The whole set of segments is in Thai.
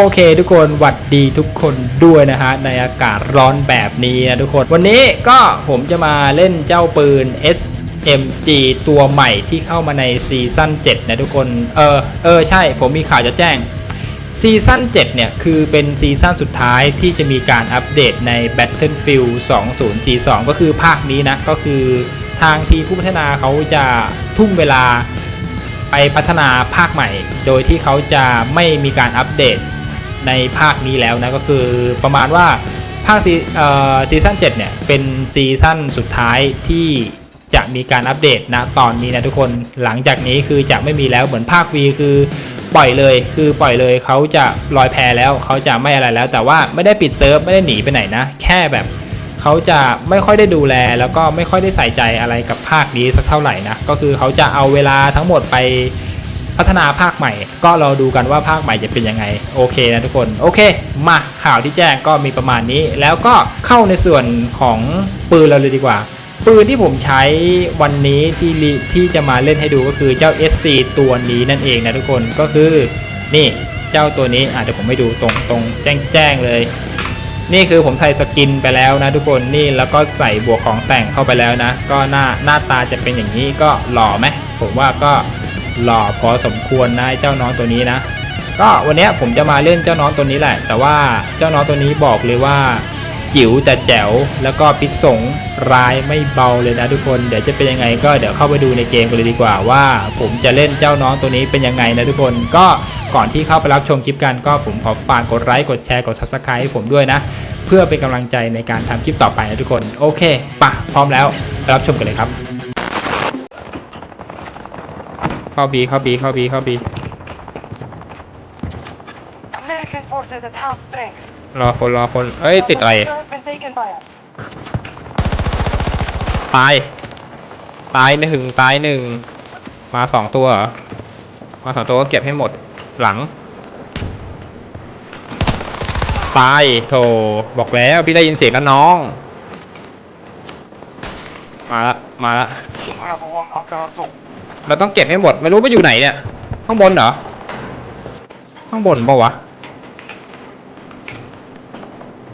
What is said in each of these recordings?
โอเค ทุกคนหวัดดีทุกคนด้วยนะฮะในอากาศร้อนแบบนี้นะทุกคน วันนี้ก็ผมจะมาเล่นเจ้าปืน SMG ตัวใหม่ที่เข้ามาในซีซั่น7นะทุกคน เออเออใช่ผมมีข่าวจะแจ้งซีซั่น7เนี่ย คือเป็นซีซั่นสุดท้ายที่จะมีการอัปเดตใน Battlefield 20G2 ก็คือภาคนี้นะ ก็คือทางทีมผู้พัฒนาเขาจะทุ่มเวลาไปพัฒนาภาคใหม่ โดยที่เขาจะไม่มีการอัปเดต ในภาคนี้แล้วนะก็คือประมาณว่าภาคซีซีซั่น7เนี่ยเป็นซีซั่นสุดท้ายที่จะมีการอัปเดตนะตอนนี้นะทุกคนหลังจากนี้คือจะไม่มีแล้วเหมือนภาค V คือปล่อยเลยคือปล่อยเลยเขาจะลอยแพแล้วเขาจะไม่อะไรแล้ว แต่ว่าไม่ได้ปิดเซิร์ฟไม่ได้หนีไปไหนนะ แค่แบบเขาจะไม่ค่อยได้ดูแล แล้วก็ไม่ค่อยได้ใส่ใจอะไรกับภาคนี้สักเท่าไหร่นะก็คือเขาจะเอาเวลาทั้งหมดไป พัฒนาภาคใหม่ ก็เราดูกันว่าภาคใหม่จะเป็นยังไงโอเคนะทุกคนโอเค มาข่าวที่แจ้งก็มีประมาณนี้ แล้วก็เข้าในส่วนของปืนเราเลยดีกว่า ปืนที่ผมใช้วันนี้ที่ที่จะมาเล่นให้ดูก็คือเจ้า SC ตัวนี้นั่นเองนะทุกคนก็คือนี่เจ้าตัวนี้อาจจะเดี๋ยวผมไม่ดูตรงตรงแจ้งแจ้งเลย นี่คือผมใส่สกินไปแล้วนะทุกคนนี่แล้วก็ใส่บวกของแต่งเข้าไปแล้วนะ ก็หน้าหน้าตาจะเป็นอย่างนี้ก็หล่อไหมผมว่าก็ หล่อพอสมควรนะเจ้าน้องตัวนี้นะ ก็วันนี้ผมจะมาเล่นเจ้าน้องตัวนี้แหละ แต่ว่าเจ้าน้องตัวนี้บอกเลยว่า จิ๋วแต่แจ๋วแล้วก็พิษสงร้ายไม่เบาเลยนะทุกคนเดี๋ยวจะเป็นยังไงก็เดี๋ยวเข้าไปดูในเกมกันเลยดีกว่าว่า ผมจะเล่นเจ้าน้องตัวนี้เป็นยังไงนะทุกคนก็ก่อนที่เข้าไปรับชมคลิปกันก็ผมขอฝากกดไลค์กดแชร์กด subscribe ให้ผมด้วยนะ เพื่อเป็นกำลังใจในการทำคลิปต่อไปนะทุกคน โอเคปะพร้อมแล้วไปรับชมกันเลยครับ เข้าบีเข้าบีเข้าบีเข้าบี American forces at half strength. รอคนรอคน เอ้ย ติดอะไร Southern Europe been taken by us. ตาย ตายหนึ่งตายหนึ่ง มาสองตัวเหรอ มาสองตัวก็เก็บให้หมด หลัง ตาย โถ บอกแล้ว พี่ได้ยินเสียงแล้วน้อง มาละ มาละ เราต้องเก็บให้หมด ไม่รู้ว่าอยู่ไหนเนี่ย ข้างบนเหรอ ข้างบนปะวะ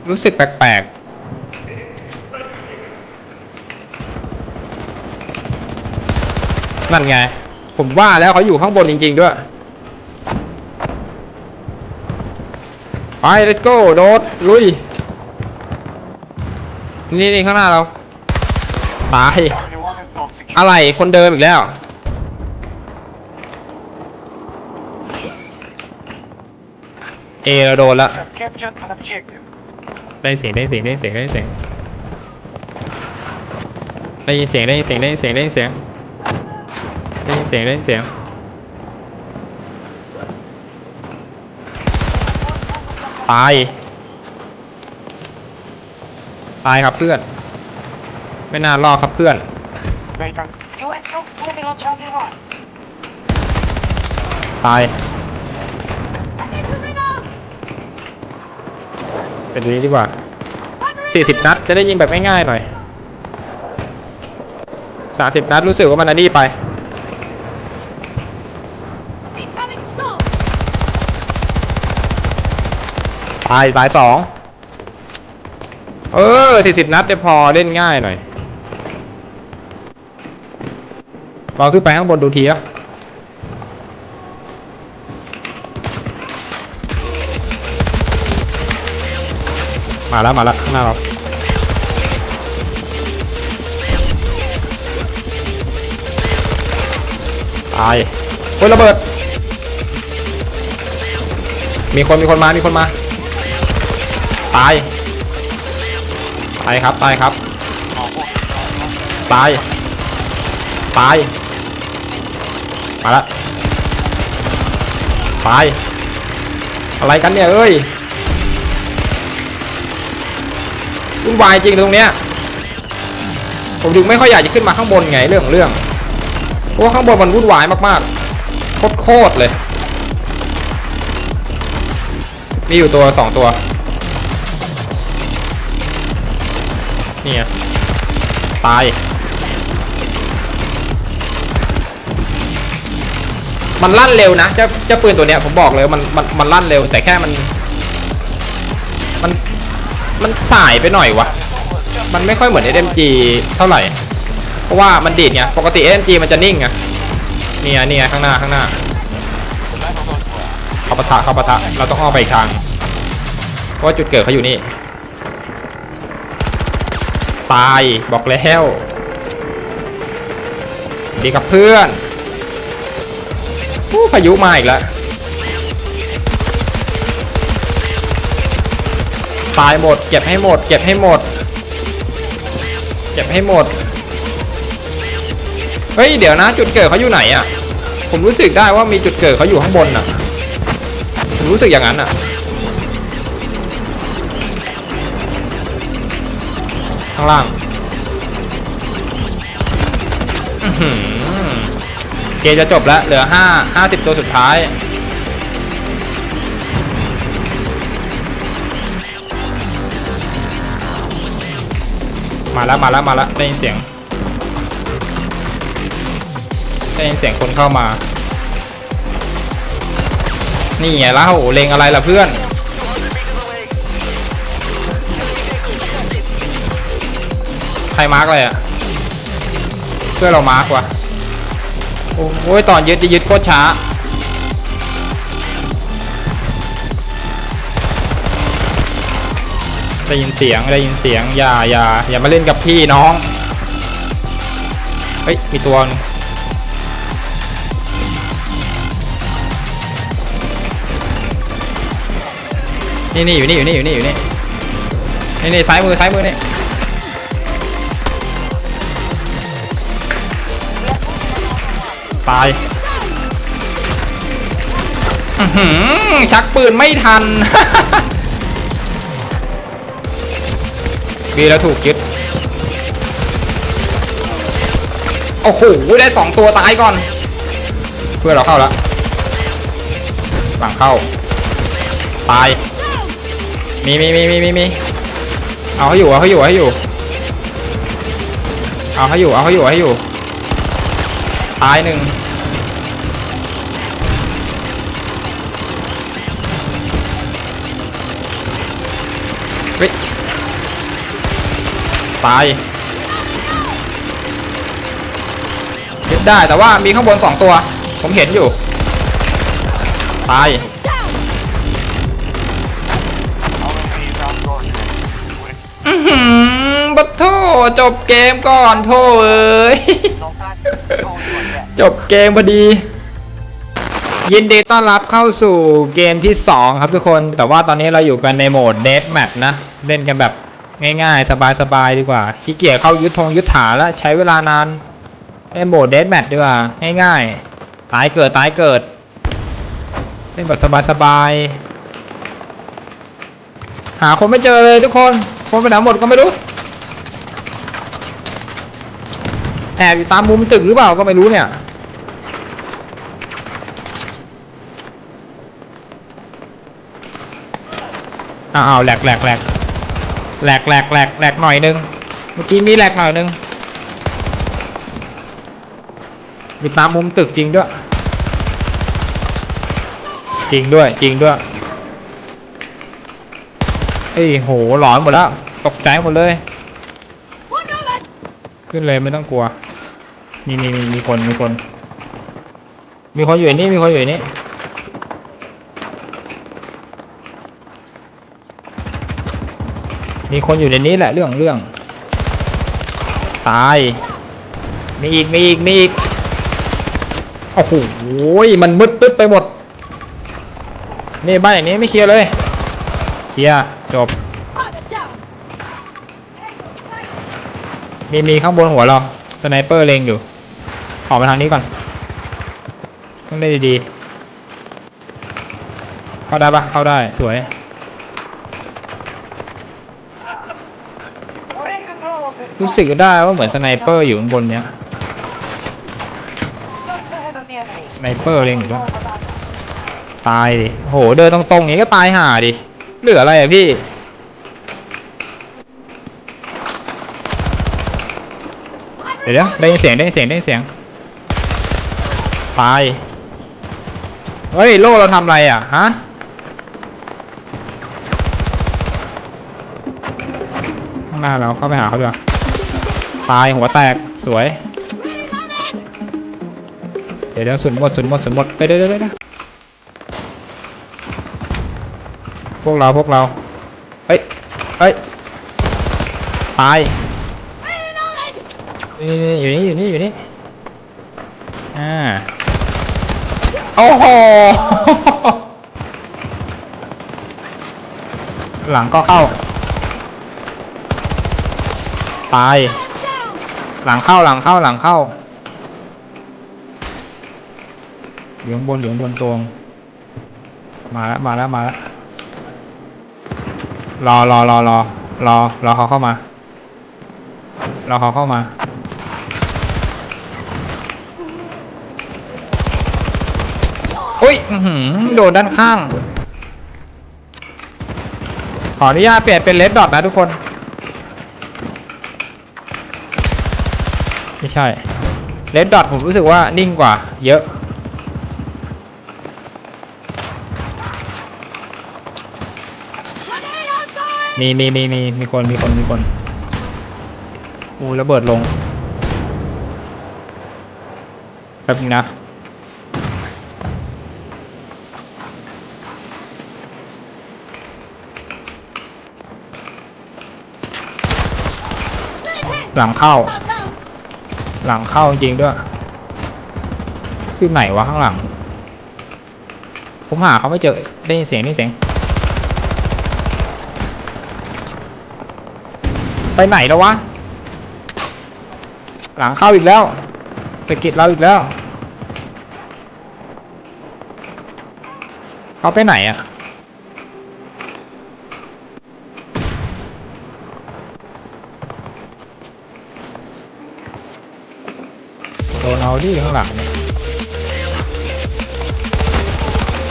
รู้สึกแปลกๆ นั่นไง ผมว่าแล้วเขาอยู่ข้างบนจริง ๆ ด้วย ไป let's go โดดลุย นี่นี่ข้างหน้าเรา ตาย อะไร คนเดิมอีกแล้ว เอเราโดนละ Captured an objective. ได้เสียงได้เสียงได้เสียงได้เสียงได้ยินเสียงได้ยินเสียงได้ยินเสียงได้ยินเสียงได้ยินเสียงได้ยินเสียงตายตายครับเพื่อน ไม่น่ารอดครับเพื่อน US troops moving on Charlie 1. ตาย เป็นนี้ดีกว่า40นัดจะได้ยิงแบบง่ายๆหน่อย30นัดรู้สึกว่ามันอันนี้ไป ตายตายสองเออ40นัดจะพอเล่นง่ายหน่อยลองขึ้นไปข้างบนดูทีอะ มาแล้วมาแล้วข้างหน้าเราตายเฮ้ยระเบิด มีคนมีคนมา มีคนมา ตาย ตายครับ ตายครับ ตาย ตาย มาละตาย อะไรกันเนี่ยเอ้ย วุ่นวายจริงตรงเนี้ยผมถึงไม่ค่อยอยากจะขึ้นมาข้างบนไงเรื่องของเรื่องเพราะว่าข้างบนมันวุ่นวายมากๆโคตรเลย มีอยู่ตัวสองตัวนี่ไงตาย มันลั่นเร็วนะเจ้าเจ้าปืนตัวเนี้ยผมบอกเลยมันมันมันลั่นเร็วแต่แค่มัน มันสายไปหน่อยวะ มันไม่ค่อยเหมือน SMG เท่าไหร่ เพราะว่ามันดีดไง ปกติ SMG มันจะนิ่งไงเนี่ยเนี่ยข้างหน้าข้างหน้า เข้าปะทะเข้าปะทะ เราต้องอ้อมไปอีกทาง เพราะว่าจุดเกิดเขาอยู่นี่ ตายบอกแล้วดีกับเพื่อนอู้พายุมาอีกแล้ว ตายหมด เก็บให้หมด เก็บให้หมด เก็บให้หมด เฮ้ย เดี๋ยวนะ จุดเกิดเขาอยู่ไหนอะ่ะ ผมรู้สึกได้ว่ามีจุดเกิดเขาอยู่ข้างบนอะ ผมรู้สึกอย่างนั้นอะ ข้างล่างเกมจะจบแล้ว เหลือห้าห้าสิบตัวสุดท้าย มาแล้วมาแล้วมาแล้วได้ยินเสียงได้ยินเสียงคนเข้ามา นี่ไงเล่าเลงอะไรล่ะเพื่อน ใครมาร์กเลยอะเพื่อนเรามาร์กว่ะโอ้ยตอนยึดจะยึดโคตรช้า ได้ยินเสียงได้ยินเสียงอย่าอย่าอย่ามาเล่นกับพี่น้องเฮ้ยมีตัวนึงนี่นี่อยู่นี่อยู่นี่อยู่นี่อยู่นี่นี่นี่ซ้ายมือซ้ายมือนี่ตายชักปืนไม่ทัน บีแล้วถูกยึดโอ้โหได้สองตัวตายก่อน เพื่อเราเข้าแล้วหลังเข้า ตาย มีมีมีมีมีมีเอาให้อยู่เอาให้อยู่เอาให้อยู่ เอาให้อยู่เอาให้อยู่เอาให้อยู่ ตายหนึ่ง ตายยึดได้แต่ว่ามีข้างบนสองตัว ผมเห็นอยู่ ตาย อือหือบัตโทจบเกมก่อนโทเอ้ย จบเกมพอดี ยินดีต้อนรับเข้าสู่เกมที่ 2 ครับทุกคน แต่ว่าตอนนี้เราอยู่กันในโหมด Death Match นะ เล่นกันแบบ ง่ายๆ สบายๆ ดีกว่าขี้เกียจเข้ายุทธงยุทธานแล้วใช้เวลานานเล่นโหมด Death Match ดีกว่า ง่ายๆ ตายเกิดตายเกิด เล่นแบบสบายๆ หาคนไม่เจอเลยทุกคน คนไปไหนหมดก็ไม่รู้ แอบอยู่ตามมุมตึกหรือเปล่าก็ไม่รู้เนี่ยอ้าวแหลกแหลกแหลก แหลกแหลกแหลกแหลกหน่อยนึง เมื่อกี้มีแหลกหน่อยนึง มีตามมุมตึกจริงด้วย จริงด้วย จริงด้วยเอ้ยโหหลอนหมดแล้ว ตกใจหมดเลย ขึ้นเลยไม่ต้องกลัวมีมีมีมีคนมีคน มีคนอยู่นี่มีคนอยู่ใน มีคนอยู่ในนี้แหละเรื่องเรื่องตาย มีอีกมีอีกมีอีกโอ้โหมันมืดตึ๊บไปหมด นี่บ้านอย่างนี้ไม่เคลียร์เลยเคลียร์จบ มีมีข้างบนหัวเราสไนเปอร์เลงอยู่ ออกมาทางนี้ก่อน ต้องได้ดีๆ เข้าได้ปะเข้าได้สวย รู้สึกได้ว่าเหมือนสไนเปอร์อยู่ข้างบนเนี้ยสไนเปอร์เล็งอยู่ปะตายดิโหเดินตรงๆอย่างนี้ก็ตายห่าดิเหลืออะไรอะพี่เดี๋ยวได้ยินเสียงได้ยินเสียงได้ยินเสียงตายเฮ้ยโล่เราทำอะไรอะฮะ ข้าง หน้าเราเข้าไปหาเขาดีกว่าตายหัวแตกสวย เดี๋ยวเดี๋ยวสุนหมดสุนหมดสุนหมดไปเดี๋ยวเดี๋ยวเดี๋ยวพวกเราพวกเราเฮ้ยเฮ้ยตายนี่นี่อยู่นี่อยู่นี่อยู่นี่อ่าโอ้โหหลังก็เข้า ตายหลังเข้าหลังเข้าหลังเข้าเหลืองบนเหลืองบนตรง มาแล้วมาแล้วมาแล้วรอรอรอรอรอรอเขาเข้ามารอเขาเข้ามาอุ้ยโดนด้านข้าง ขออนุญาตเปลี่ยนเป็นเลดดอทนะทุกคน ไม่ ใช่เลดดอทผมรู้สึกว่านิ่งกว่า เยอะ มีมีมีมีมีคนมีคนมีคนอูระเบิดลงแป๊บนึงนะหลังเข้า หลังเข้าจริงด้วย คือไหนวะข้างหลัง ผมหาเขาไม่เจอ ได้ยินเสียงได้ยินเสียง ไปไหนแล้ววะ หลังเข้าอีกแล้วสะกิดเราอีกแล้ว เขาไปไหนอะโเอาดิข้างหลังเนี่ย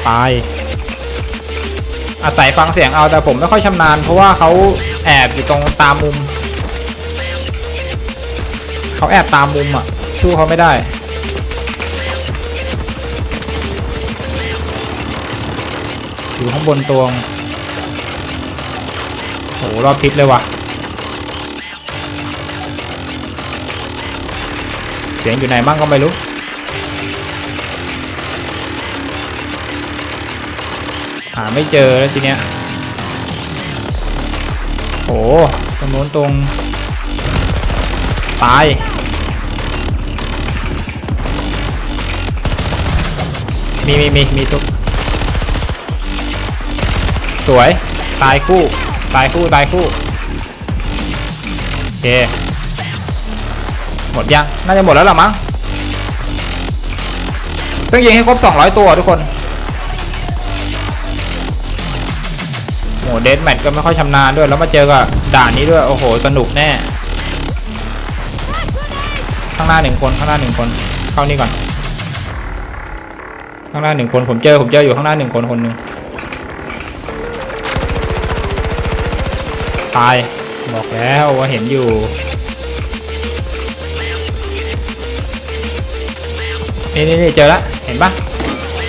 ตายอาศัยฟังเสียงเอาแต่ผมไม่ค่อยชำนาญเพราะว่าเขาแอบอยู่ตรงตามมุมเขาแอบตามมุมอะสู้เขาไม่ได้ อยู่ข้างบนตวงโหรอบทิศเลยว่ะ สียงอยู่ไหนบ้างก็ไม่รู้ หาไม่เจอแล้วทีเนี้ยโหตรงโน้นตรง ตาย มีมีมีมีซุปสวย ตายคู่ ตายคู่ ตายคู่ โอเค หมดยัง น่าจะหมดแล้วหรอมั้งต้องยิงให้ครบ 200 ตัวทุกคนโหเดนแมทก็ไม่ค่อยชำนาญด้วย แล้วมาเจอกับด่านนี้ด้วย โอ้โห สนุกแน่ ข้างหน้าหนึ่งคน ข้างหน้าหนึ่งคน เข้านี่ก่อน ข้างหน้าหนึ่งคน ผมเจอ ผมเจออยู่ข้างหน้าหนึ่งคนคนหนึ่งตาย บอกแล้วว่าเห็นอยู่ นี่นี่เจอละเห็นปะ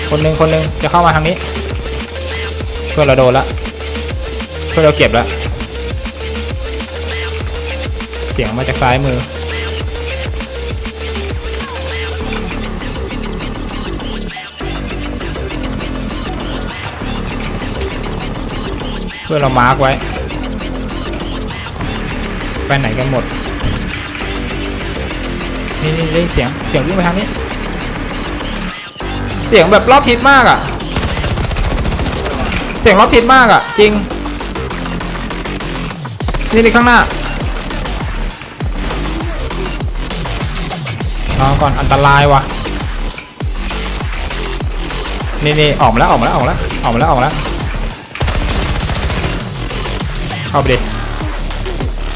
คนหนึ่งคนหนึ่งจะเข้ามาทางนี้ เพื่อนเราโดนละเพื่อนเราเก็บละเสียงมาจากซ้ายมือเพื่อเรามาร์กไว้ ไปไหนกันหมด นี่นี่ได้เสียง เสียงวิ่งไปทางนี้ เสียงแบบรอบทิศมากอะ่ะ เสียงรอบทิศมากอะ่ะ จริง นี่นี่ข้างหน้ารอก่อนอันตรายว่ะ นี่นี่ออกมาแล้วออกมาแล้วออกมาแล้วออกมาแล้วออกมาแล้วเข้าไปดิ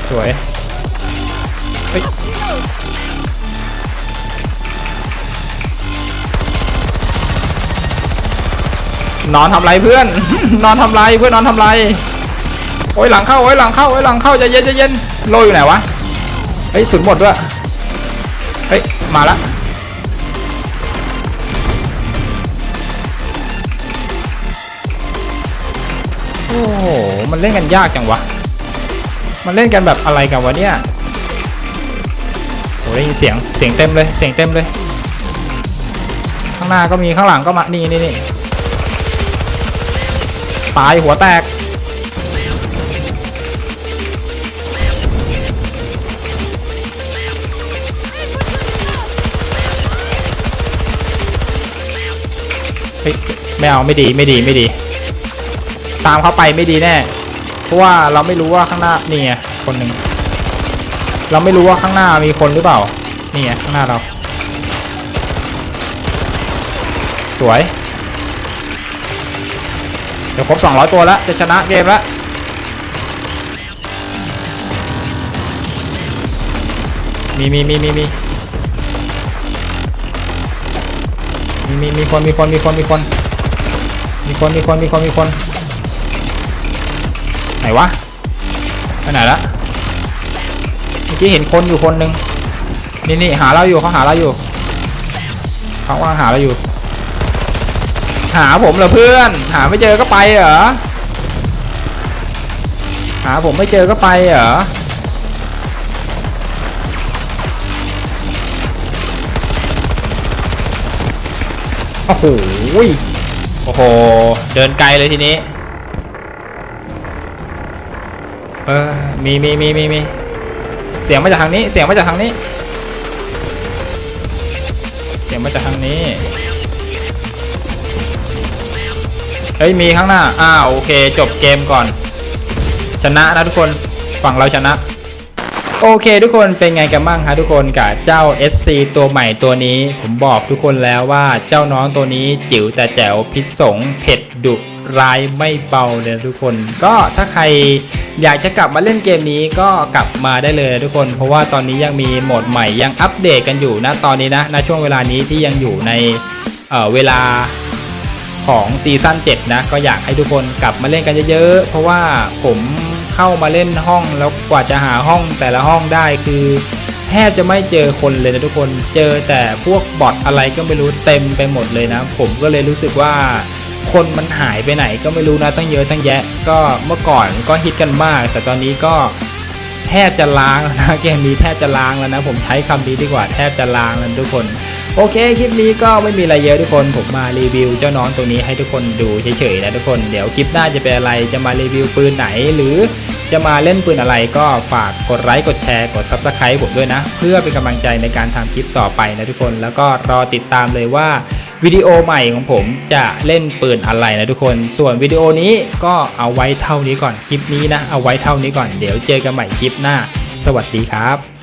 สวย นอนทำไรเพื่อน นอนทำไรเพื่อนนอนทำไรโอ้ยหลังเข้าโอ้ยหลังเข้าโอ้ยหลังเข้าใจเย็นใจเย็นโลอยู่ไหนวะเฮ้ยสุดหมดด้วยเฮ้ยมาละโอ้โหมันเล่นกันยากจังวะมันเล่นกันแบบอะไรกันวะเนี่ยโอ้ได้ยินเสียงเสียงเต็มเลยเสียงเต็มเลย ข้างหน้าก็มีข้างหลังก็มานี่นี่นี่ ตายหัวแตก เฮ้ยไม่เอาไม่ดีไม่ดีไม่ดี ตามเขาไปไม่ดีแน่ เพราะว่าเราไม่รู้ว่าข้างหน้านี่ไงคนหนึ่งเราไม่รู้ว่าข้างหน้ามีคนหรือเปล่า นี่ไงข้างหน้าเรา สวย ดี๋ยวครบ 200 ตัวแล้ว จะชนะเกมแล้วมีมีมีมีมีมีมีมีคนมีคนมีคนมีคนมีคนมีคนมีคนมีคนไหนวะไปไหนละเมื่อกี้เห็นคนอยู่คนหนึ่งนี่นี่หาเราอยู่เขาหาเราอยู่เขากำลังหาเราอยู่ หาผมเหรอเพื่อน หาไม่เจอก็ไปเหรอ หาผมไม่เจอก็ไปเหรอ โอ้โห โอ้โห เดินไกลเลยทีนี้ เออ มีมีมีมีมีเสียงมาจากทางนี้ เสียงมาจากทางนี้ เสียงมาจากทางนี้ เฮ้ยมีข้างหน้า อ่าโอเค จบเกมก่อน ชนะนะทุกคนฝั่งเราชนะ โอเคทุกคนเป็นไงกันบ้างคะทุกคนกับเจ้า SC ตัวใหม่ตัวนี้ ผมบอกทุกคนแล้วว่าเจ้าน้องตัวนี้จิ๋วแต่แจ๋วพิษสงเผ็ดดุร้ายไม่เบาเลยทุกคน ก็ถ้าใครอยากจะกลับมาเล่นเกมนี้ก็กลับมาได้เลยทุกคน เพราะว่าตอนนี้ยังมีโหมดใหม่ยังอัปเดตกันอยู่นะตอนนี้นะณช่วงเวลานี้ที่ยังอยู่ในเเวลา ของซีซั่น7นะก็อยากให้ทุกคนกลับมาเล่นกันเยอะๆ เพราะว่าผมเข้ามาเล่นห้องแล้วกว่าจะหาห้องแต่ละห้องได้คือแทบจะไม่เจอคนเลยนะทุกคน เจอแต่พวกบอทอะไรก็ไม่รู้เต็มไปหมดเลยนะ ผมก็เลยรู้สึกว่าคนมันหายไปไหนก็ไม่รู้นะตั้งเยอะตั้งแยะ ก็เมื่อก่อนก็ฮิตกันมาก แต่ตอนนี้ก็ แทบจะล้างนะเกมนี้แทบจะล้างแล้วนะผมใช้คำนี้ดีกว่าแทบจะล้างแล้วทุกคน โอเคคลิปนี้ก็ไม่มีอะไรเยอะทุกคน ผมมารีวิวเจ้าน้องตัวนี้ให้ทุกคนดูเฉยๆนะทุกคนเดี๋ยวคลิปหน้าจะเป็นอะไรจะมารีวิวปืนไหนหรือจะมาเล่นปืนอะไรก็ฝากกดไลค์กดแชร์กด Subscribe ผมด้วยนะ เพื่อเป็นกำลังใจในการทำคลิปต่อไปนะทุกคน แล้วก็รอติดตามเลยว่า วิดีโอใหม่ของผมจะเล่นปืนอะไรนะทุกคน ส่วนวิดีโอนี้ก็เอาไว้เท่านี้ก่อนคลิปนี้นะ เอาไว้เท่านี้ก่อนเดี๋ยวเจอกันใหม่คลิปหน้า สวัสดีครับ